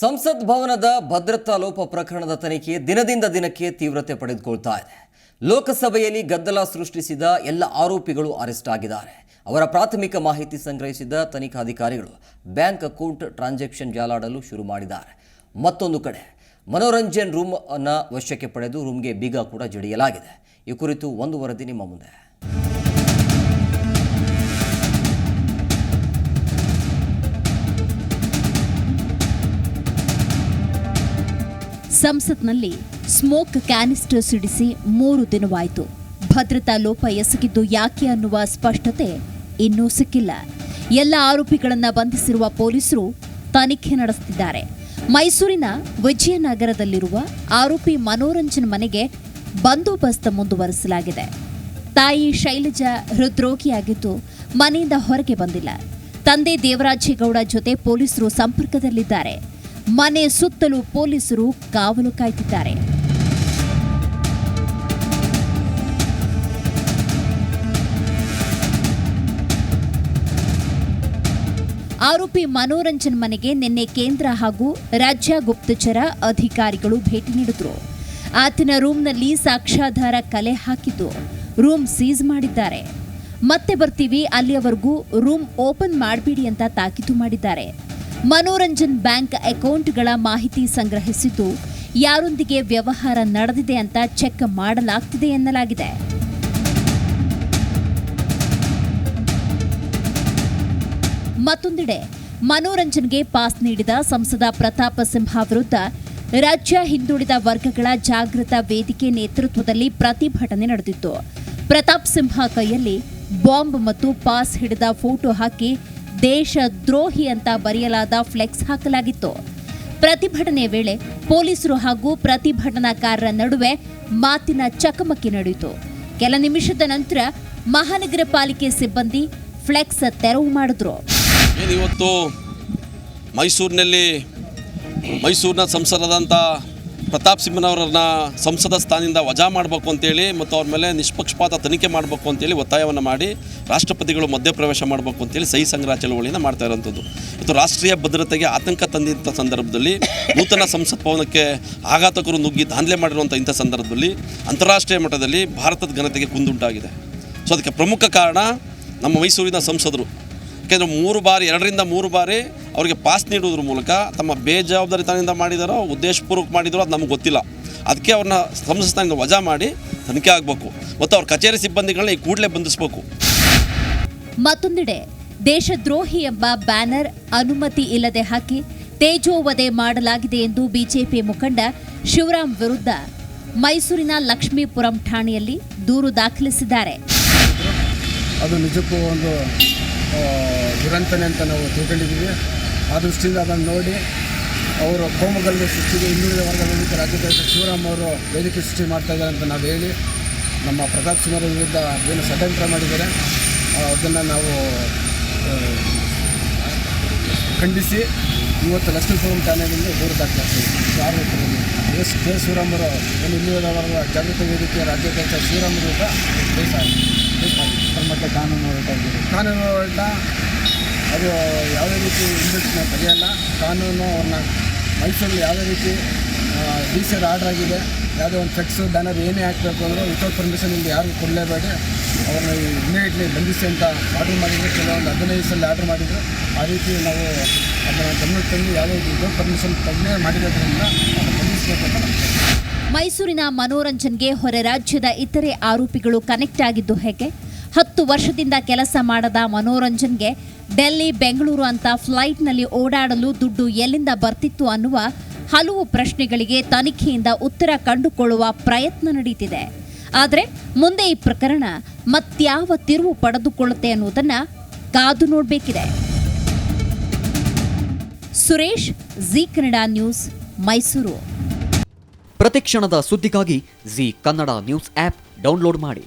ಸಂಸತ್ ಭವನದ ಭದ್ರತಾ ಲೋಪ ಪ್ರಕರಣದ ತನಿಖೆ ದಿನದಿಂದ ದಿನಕ್ಕೆ ತೀವ್ರತೆ ಪಡೆದುಕೊಳ್ತಾ ಇದೆ. ಲೋಕಸಭೆಯಲ್ಲಿ ಗದ್ದಲ ಸೃಷ್ಟಿಸಿದ ಎಲ್ಲ ಆರೋಪಿಗಳು ಅರೆಸ್ಟ್ ಆಗಿದ್ದಾರೆ. ಅವರ ಪ್ರಾಥಮಿಕ ಮಾಹಿತಿ ಸಂಗ್ರಹಿಸಿದ ತನಿಖಾಧಿಕಾರಿಗಳು ಬ್ಯಾಂಕ್ ಅಕೌಂಟ್ ಟ್ರಾನ್ಸಾಕ್ಷನ್ ಜಾಲಾಡಲು ಶುರು ಮಾಡಿದ್ದಾರೆ. ಮತ್ತೊಂದು ಕಡೆ, ಮನೋರಂಜನ್ ರೂಮ್ ಅನ್ನು ವಶಕ್ಕೆ ಪಡೆದು ರೂಮ್ಗೆ ಬೀಗ ಕೂಡ ಜಡಿಯಲಾಗಿದೆ. ಈ ಕುರಿತು ಒಂದು ವರದಿ ನಿಮ್ಮ ಮುಂದೆ. ಸಂಸತ್ನಲ್ಲಿ ಸ್ಮೋಕ್ ಕ್ಯಾನಿಸ್ಟರ್ ಸಿಡಿಸಿ ಮೂರು ದಿನವಾಯಿತು. ಭದ್ರತಾ ಲೋಪ ಎಸಗಿದ್ದು ಯಾಕೆ ಅನ್ನುವ ಸ್ಪಷ್ಟತೆ ಇನ್ನೂ ಸಿಕ್ಕಿಲ್ಲ. ಎಲ್ಲ ಆರೋಪಿಗಳನ್ನು ಬಂಧಿಸಿರುವ ಪೊಲೀಸರು ತನಿಖೆ ನಡೆಸುತ್ತಿದ್ದಾರೆ ಮೈಸೂರಿನ ವಿಜಯನಗರದಲ್ಲಿರುವ ಆರೋಪಿ ಮನೋರಂಜನ್ ಮನೆಗೆ ಬಂದೋಬಸ್ತ್ ಮುಂದುವರೆಸಲಾಗಿದೆ. ತಾಯಿ ಶೈಲಜಾ ಹೃದ್ರೋಗಿಯಾಗಿದ್ದು ಮನೆಯಿಂದ ಹೊರಗೆ ಬಂದಿಲ್ಲ. ತಂದೆ ದೇವರಾಜೇಗೌಡ ಜೊತೆ ಪೊಲೀಸರು ಸಂಪರ್ಕದಲ್ಲಿದ್ದಾರೆ. ಮನೆ ಸುತ್ತಲೂ ಪೊಲೀಸರು ಕಾವಲು ಕಾಯ್ತಿದ್ದಾರೆ. ಆರೋಪಿ ಮನೋರಂಜನ್ ಮನೆಗೆ ನಿನ್ನೆ ಕೇಂದ್ರ ಹಾಗೂ ರಾಜ್ಯ ಗುಪ್ತಚರ ಅಧಿಕಾರಿಗಳು ಭೇಟಿ ನೀಡಿದ್ರು. ಆತನ ರೂಮ್ನಲ್ಲಿ ಸಾಕ್ಷ್ಯಾಧಾರ ಕಲೆ ಹಾಕಿದ್ದು, ರೂಮ್ ಸೀಸ್ ಮಾಡಿದ್ದಾರೆ. ಮತ್ತೆ ಬರ್ತೀವಿ, ಅಲ್ಲಿಯವರೆಗೂ ರೂಮ್ ಓಪನ್ ಮಾಡಬೇಡಿ ಅಂತ ತಾಕೀತು ಮಾಡಿದ್ದಾರೆ. ಮನೋರಂಜನ್ ಬ್ಯಾಂಕ್ ಅಕೌಂಟ್ಗಳ ಮಾಹಿತಿ ಸಂಗ್ರಹಿಸಿದ್ದು, ಯಾರೊಂದಿಗೆ ವ್ಯವಹಾರ ನಡೆದಿದೆ ಅಂತ ಚೆಕ್ ಮಾಡಲಾಗ್ತಿದೆ ಎನ್ನಲಾಗಿದೆ. ಮತ್ತೊಂದೆಡೆ, ಮನೋರಂಜನ್ಗೆ ಪಾಸ್ ನೀಡಿದ ಸಂಸದ ಪ್ರತಾಪ ಸಿಂಹ ವಿರುದ್ಧ ರಾಜ್ಯ ಹಿಂದುಳಿದ ವರ್ಗಗಳ ಜಾಗೃತ ವೇದಿಕೆ ನೇತೃತ್ವದಲ್ಲಿ ಪ್ರತಿಭಟನೆ ನಡೆದಿತ್ತು. ಪ್ರತಾಪ್ ಸಿಂಹ ಕೈಯಲ್ಲಿ ಬಾಂಬ್ ಮತ್ತು ಪಾಸ್ ಹಿಡಿದ ಫೋಟೋ ಹಾಕಿ ದೇಶ ದ್ರೋಹಿ ಅಂತ ಬರೆಯಲಾದ ಫ್ಲೆಕ್ಸ್ ಹಾಕಲಾಗಿತ್ತು. ಪ್ರತಿಭಟನೆ ವೇಳೆ ಪೊಲೀಸರು ಹಾಗೂ ಪ್ರತಿಭಟನಾಕಾರರ ನಡುವೆ ಮಾತಿನ ಚಕಮಕಿ ನಡೆಯಿತು. ಕೆಲ ನಿಮಿಷದ ನಂತರ ಮಹಾನಗರ ಪಾಲಿಕೆ ಸಿಬ್ಬಂದಿ ಫ್ಲೆಕ್ಸ್ ತೆರವು ಮಾಡಿದ್ರು. ಇವತ್ತು ಮೈಸೂರಿನಲ್ಲಿ ಮೈಸೂರಿನ ಸಂಸದರಾದಂಥ ಪ್ರತಾಪ್ ಸಿಂಹನವರನ್ನ ಸಂಸದ ಸ್ಥಾನದಿಂದ ವಜಾ ಮಾಡಬೇಕು ಅಂತೇಳಿ ಮತ್ತು ಅವ್ರ ಮೇಲೆ ನಿಷ್ಪಕ್ಷಪಾತ ತನಿಖೆ ಮಾಡಬೇಕು ಅಂತೇಳಿ ಒತ್ತಾಯವನ್ನು ಮಾಡಿ ರಾಷ್ಟ್ರಪತಿಗಳು ಮಧ್ಯಪ್ರವೇಶ ಮಾಡಬೇಕು ಅಂತೇಳಿ ಸಹಿ ಸಂಗ್ರಹ ಚಳವಳಿಯನ್ನು ಮಾಡ್ತಾ ಇರೋಂಥದ್ದು. ಇವತ್ತು ರಾಷ್ಟ್ರೀಯ ಭದ್ರತೆಗೆ ಆತಂಕ ತಂದಿದ್ದ ಸಂದರ್ಭದಲ್ಲಿ ನೂತನ ಸಂಸತ್ ಭವನಕ್ಕೆ ಆಘಾತಕರು ನುಗ್ಗಿ ದಾಂಧಲೆ ಮಾಡಿರುವಂಥ ಇಂಥ ಸಂದರ್ಭದಲ್ಲಿ ಅಂತಾರಾಷ್ಟ್ರೀಯ ಮಟ್ಟದಲ್ಲಿ ಭಾರತದ ಘನತೆಗೆ ಕುಂದುಂಟಾಗಿದೆ. ಸೊ ಅದಕ್ಕೆ ಪ್ರಮುಖ ಕಾರಣ ನಮ್ಮ ಮೈಸೂರಿನ ಸಂಸದರು. ಯಾಕೆಂದರೆ ಮೂರು ಬಾರಿ ಎರಡರಿಂದ ಮೂರು ಬಾರಿ ಅವರಿಗೆ ಪಾಸ್ ನೀಡುವುದ್ರ ಮೂಲಕ ತಮ್ಮ ಬೇಜವಾಬ್ದಾರಿತನದಿಂದ ಮಾಡಿದಾರೋ ಉದ್ದೇಶಪೂರ್ವಕ ಮಾಡಿದಾರೋ ಅದು ನಮಗೆ ಗೊತ್ತಿಲ್ಲ. ಅದಕ್ಕೆ ಅವ್ರನ್ನ ಸಂಸ್ಥಾನದಿಂದ ವಜಾ ಮಾಡಿ ತನಿಖೆ ಆಗಬೇಕು. ಮತ್ತು ಅವ್ರ ಕಚೇರಿ ಸಿಬ್ಬಂದಿಗಳನ್ನ ಈ ಕೂಡಲೇ ಬಂಧಿಸಬೇಕು. ಮತ್ತೊಂದೆಡೆ ದೇಶದ್ರೋಹಿ ಎಂಬ ಬ್ಯಾನರ್ ಅನುಮತಿ ಇಲ್ಲದೆ ಹಾಕಿ ತೇಜೋವಧೆ ಮಾಡಲಾಗಿದೆ ಎಂದು ಬಿಜೆಪಿ ಮುಖಂಡ ಶಿವರಾಮ್ ವಿರುದ್ಧ ಮೈಸೂರಿನ ಲಕ್ಷ್ಮೀಪುರಂ ಠಾಣೆಯಲ್ಲಿ ದೂರು ದಾಖಲಿಸಿದ್ದಾರೆ. ಅದು ನಿಜಕ್ಕೂ ಒಂದು ದುರಂತನೆ ಅಂತ ನಾವು ತಿಳ್ಕೊಂಡಿದ್ದೀವಿ. ಆ ದೃಷ್ಟಿಯಿಂದ ಅದನ್ನು ನೋಡಿ ಅವರು ಕೋಮಗಲ್ಲು ಸೃಷ್ಟಿಗೆ ಹಿಂದುಳಿದ ವರ್ಗದ ರಾಜ್ಯದ ಶಿವರಾಮ್ ಅವರು ವೇದಿಕೆ ಸೃಷ್ಟಿ ಮಾಡ್ತಾ ಇದ್ದಾರೆ ಅಂತ ನಾವು ಹೇಳಿ ನಮ್ಮ ಪ್ರತಾಪ್ ಸಿಂಹರ ವಿರುದ್ಧ ಏನು ಷಡ್ಯಂತ್ರ ಮಾಡಿದ್ದಾರೆ. ಅದನ್ನು ನಾವು ಖಂಡಿಸಿ ಇವತ್ತು ಲಕ್ಷ್ಮೀಪುರಂ ಠಾಣೆಯಲ್ಲಿ ದೂರು ದಾಖಲಾಗ್ತೀವಿ ಎಸ್, ಕೆ ಶಿವರಾಮ್ ಅವರು ಏನು ಹಿಂದುಳಿದ ವರ್ಗ ಜಾಗೃತ ವೇದಿಕೆಯ ರಾಜ್ಯಾಧ್ಯಕ್ಷ ಶಿವರಾಮ್ ಕೇಸ್ ಆಗಿದೆ ಮತ್ತು ಕಾನೂನು ಹೋರಾಟ ಕಾನೂನು ಹೋರಾಟ ಅದು ಯಾವುದೇ ರೀತಿ ಹಿಂದಕ್ಕೆ ಸರಿಯಲ್ಲ ಕಾನೂನು ಅವ್ರನ್ನ ಮೈಸೂರಲ್ಲಿ ಯಾವುದೇ ರೀತಿ ಡಿ ಸಿ ಆರ್ಡರ್ ಆಗಿದೆ ಯಾವುದೇ ಒಂದು ಫ್ಲೆಕ್ಸು ಬ್ಯಾನರ್ ಏನೇ ಹಾಕಬೇಕು ಅಂದರೆ ವಿತೌಟ್ ಪರ್ಮಿಷನ್ ಇಲ್ಲಿ ಯಾರಿಗೂ ಕೊಡಲೇಬೇಡಿ. ಅವ್ರನ್ನ ಇಮಿಡಿಯೇಟ್ಲಿ ಬಂಧಿಸಿ ಅಂತ ಆರ್ಡರ್ ಮಾಡಿದ್ರು. ಕೆಲವೊಂದು ಹದಿನೈದು ಸಲ ಆರ್ಡ್ರ್ ಮಾಡಿದ್ರು. ಆ ರೀತಿ ನಾವು ಅದನ್ನು ಗಮನಕ್ಕೆ ತಂದು ಯಾವುದೇ ವಿತೌಟ್ ಪರ್ಮಿಷನ್ ತಜ್ಞೆ ಮಾಡಿರೋದ್ರಿಂದ ಅದನ್ನು ಬಂಧಿಸಬೇಕು ಅಂತ ಮೈಸೂರಿನ ಮನೋರಂಜನ್ಗೆ ಹೊರ ರಾಜ್ಯದ ಇತರೆ ಆರೋಪಿಗಳು ಕನೆಕ್ಟ್ ಆಗಿದ್ದು ಹೇಗೆ? ಹತ್ತು ವರ್ಷದಿಂದ ಕೆಲಸ ಮಾಡದ ಮನೋರಂಜನ್ಗೆ ಡೆಲ್ಲಿ, ಬೆಂಗಳೂರು ಅಂತ ಫ್ಲೈಟ್ನಲ್ಲಿ ಓಡಾಡಲು ದುಡ್ಡು ಎಲ್ಲಿಂದ ಬರ್ತಿತ್ತು ಅನ್ನುವ ಹಲವು ಪ್ರಶ್ನೆಗಳಿಗೆ ತನಿಖೆಯಿಂದ ಉತ್ತರ ಕಂಡುಕೊಳ್ಳುವ ಪ್ರಯತ್ನ ನಡೀತಿದೆ. ಆದರೆ ಮುಂದೆ ಈ ಪ್ರಕರಣ ಮತ್ಯಾವ ತಿರುವು ಪಡೆದುಕೊಳ್ಳುತ್ತೆ ಅನ್ನುವುದನ್ನ ಕಾದು ನೋಡಬೇಕಿದೆ. Suresh, Zee Kannada news, Mysuru. ಪ್ರತಿಕ್ಷಣದ ಸುದ್ದಿಗಾಗಿ Zee Kannada news app download ಮಾಡಿ.